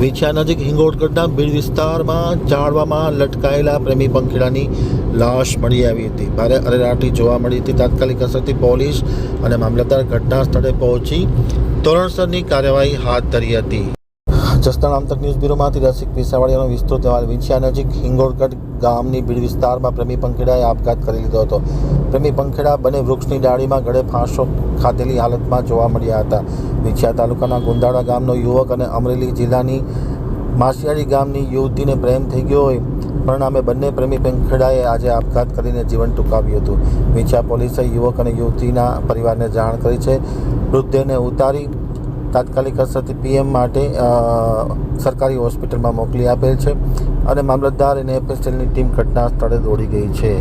વિછિયા નજીક હિંગોળગઢના ભીડ વિસ્તારમાં ઝાડવામાં લટકાયેલા પ્રેમી પંખીડાની લાશ મળી આવી હતી. ભારે અરેરાટી જોવા મળી હતી. તાત્કાલિક અસરથી પોલીસ અને મામલતદાર ઘટના સ્થળે પહોંચી ધોરણસરની કાર્યવાહી હાથ ધરી હતી. જસદણ આમતક ન્યૂઝ બ્યુરોમાંથી રસિક વિસાવડિયાનો વિસ્તૃત અહેવાલ. વિછિયા નજીક હિંગોળગઢ ગામની ભીડ વિસ્તારમાં પ્રેમી પંખીડાએ આપઘાત કરી લીધો હતો. પ્રેમી પંખીડા બંને વૃક્ષની ડાળીમાં ગળે ફાંસો ખાધેલી હાલતમાં જોવા મળ્યા હતા. વિછિયા તાલુકાના ગુંદાળા ગામનો યુવક અને અમરેલી જિલ્લાની માસિયાળી ગામની યુવતીને પ્રેમ થઈ ગયો હોય. પરિણામે બંને પ્રેમી પંખીડાએ આજે આપઘાત કરીને જીવન ટૂંકાવ્યું હતું. વિછિયા પોલીસે યુવક અને યુવતીના પરિવારને જાણ કરી છે. મૃતદેહને ઉતારી તાત્કાલિક અસરથી પીએમ માટે સરકારી હોસ્પિટલમાં મોકલી આપેલ છે અને મામલતદાર અને એફએસએલની ટીમ ઘટના સ્થળે દોડી ગઈ છે.